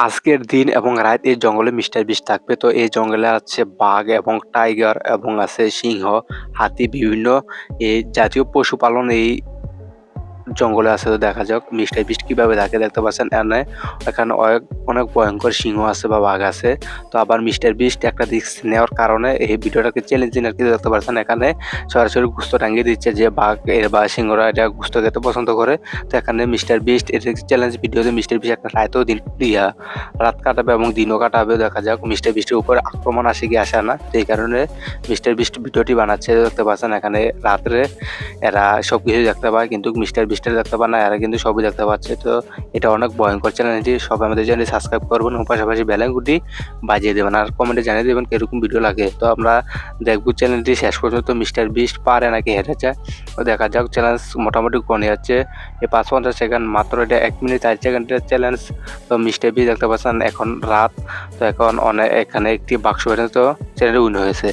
আজকের দিন এবং রাত এই জঙ্গলে মিস্টার বিষ থাকবে। তো এই জঙ্গলে আছে বাঘ এবং টাইগার এবং আছে সিংহ, হাতি বিভিন্ন। এই জাতীয় পশুপালন এই জঙ্গলে আছে তো দেখা যাক। মিস্টার বিষ কীভাবে থাকে দেখতে পাচ্ছেন। এনে এখানে অনেক অনেক ভয়ঙ্কর সিংহ আছে বা বাঘ আছে। তো আবার মিস্টার বিস্ট একটা রিস্ক নেওয়ার কারণে এই ভিডিওটাকে চ্যালেঞ্জিং আর কি দেখতে পাচ্ছেন। এখানে সরাসরি গুস্ত টাঙ্গিয়ে দিচ্ছে যে বাঘ এর বা সিংহরা এটা গুস্ত খেতে পছন্দ করে। তো এখানে মিস্টার বিস্ট এর চ্যালেঞ্জ ভিডিওতে মিস্টার বিস্ট একটা রাতেও দিন দিয়া রাত কাটাবে এবং দিনও কাটাবে। দেখা যাক মিস্টার বিস্টের উপরে আক্রমণ আসে কি আসে না। সেই কারণে মিস্টার বিস্ট ভিডিওটি বানাচ্ছে দেখতে পাচ্ছেন। এখানে রাত্রে এরা সব কিছু দেখতে পায়, কিন্তু মিস্টার বিস্টার দেখতে পায় না, এরা কিন্তু সবই দেখতে পাচ্ছে। তো এটা অনেক ভয়ঙ্কর চ্যানেলটি সবাই আমাদের চ্যানেল সাবস্ক্রাইব করবেন, এবং পাশাপাশি বেলাঙ্গুটি বাজিয়ে দেবেন, আর কমেন্টে জানিয়ে দেবেন কীরকম ভিডিও লাগে। তো আমরা দেখব চ্যানেলটি শেষ পর্যন্ত মিস্টার বিস্ট পারে নাকি যায় তো দেখা যাক চ্যালেঞ্জ মোটামুটি কমে যাচ্ছে। এই পাঁচ পঞ্চাশ সেকেন্ড মাত্র, এটা এক মিনিট চার সেকেন্ডের চ্যালেঞ্জ তো মিস্টার বিস্ট দেখতে পাচ্ছেন, এখন রাত। তো এখন অনেক এখানে একটি বাক্স পর্যন্ত চ্যানেল উইন হয়েছে।